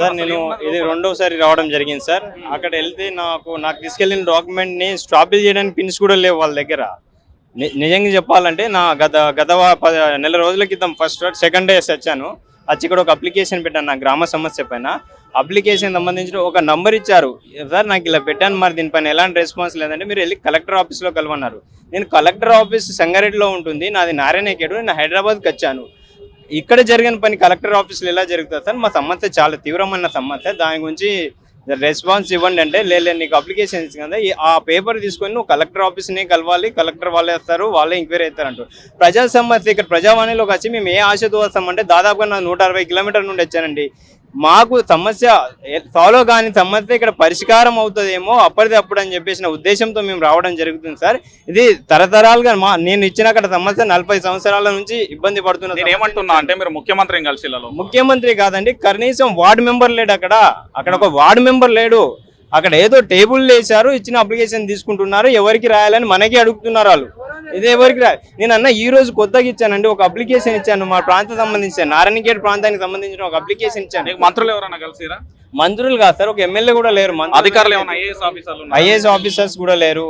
Sir నేను ఇది? రెండోసారి రావడం జరిగింది సార్. అక్కడ వెళ్తే నాకు నాకు తీసుకెళ్ళిన డాక్యుమెంట్ని స్టాపిల్ చేయడానికి పిన్స్ కూడా లేవు వాళ్ళ దగ్గర. నిజంగా చెప్పాలంటే నా గత గత నెల రోజుల క్రితం ఫస్ట్ సెకండ్ డేస్ వచ్చాను. వచ్చి ఇక్కడ ఒక అప్లికేషన్ పెట్టాను నా గ్రామ సమస్య పైన. అప్లికేషన్ సంబంధించిన ఒక నంబర్ ఇచ్చారు. సార్ నాకు ఇలా పెట్టాను మరి దీనిపైన ఎలాంటి రెస్పాన్స్ లేదంటే మీరు వెళ్ళి కలెక్టర్ ఆఫీస్లో కలవన్నారు. నేను కలెక్టర్ ఆఫీస్ సంగారెడ్డిలో ఉంటుంది. నాది నారాయణకేడు నేను హైదరాబాద్కి వచ్చాను. ఇక్కడ జరిగిన పని కలెక్టర్ ఆఫీస్లో ఎలా జరుగుతుంది సార్? మా సమస్య చాలా తీవ్రమైన సమస్య దాని గురించి రెస్పాన్స్ ఇవ్వండి అంటే లేదు నీకు అప్లికేషన్ కదా ఈ- ఆ పేపర్ తీసుకొని నువ్వు కలెక్టర్ ఆఫీస్ని కలవాలి కలెక్టర్ వాళ్ళే వస్తారు వాళ్ళే ఎంక్వైరీ అవుతారు అంటారు. ప్రజా సమస్య ఇక్కడ ప్రజావాణిలోకి వచ్చి మేము ఏ ఆశతో వస్తామంటే దాదాపుగా నా నూట అరవై కిలోమీటర్ నుండి వచ్చానండి. మాకు సమస్య సాల్వ్ కాని సమస్య ఇక్కడ పరిష్కారం అవుతుందేమో అప్పటిది అప్పుడు అని చెప్పేసిన ఉద్దేశంతో మేము రావడం జరుగుతుంది సార్ ఇది తరతరాలుగా మా నేను ఇచ్చిన అక్కడ సమస్య నలభై సంవత్సరాల నుంచి ఇబ్బంది పడుతున్న. ఏమంటున్నా అంటే మీరు ముఖ్యమంత్రిని కలిసి. ముఖ్యమంత్రి కాదండి కనీసం వార్డు మెంబర్ లేడు అక్కడ అక్కడ ఒక వార్డు మెంబర్ లేడు అక్కడ ఏదో టేబుల్ వేశారు ఇచ్చిన అప్లికేషన్ తీసుకుంటున్నారు ఎవరికి రాయాలని మనకి అడుగుతున్నారు వాళ్ళు ఇది ఎవరికి రా నేను అన్న ఈ రోజు కొత్తగా ఇచ్చానండి ఒక అప్లికేషన్ ఇచ్చాను మా ప్రాంతం సంబంధించిన నారాయణగేట్ ప్రాంతానికి సంబంధించిన ఒక అప్లికేషన్ ఇచ్చాను. మంత్రులు ఎవరైనా కలిసిరా? మంత్రులు కాదు సార్ ఒక ఎమ్మెల్యే కూడా లేరు అధికారులు ఏమైనా ఐఏఎస్ ఆఫీసర్లు? ఐఏఎస్ ఆఫీసర్స్ కూడా లేరు.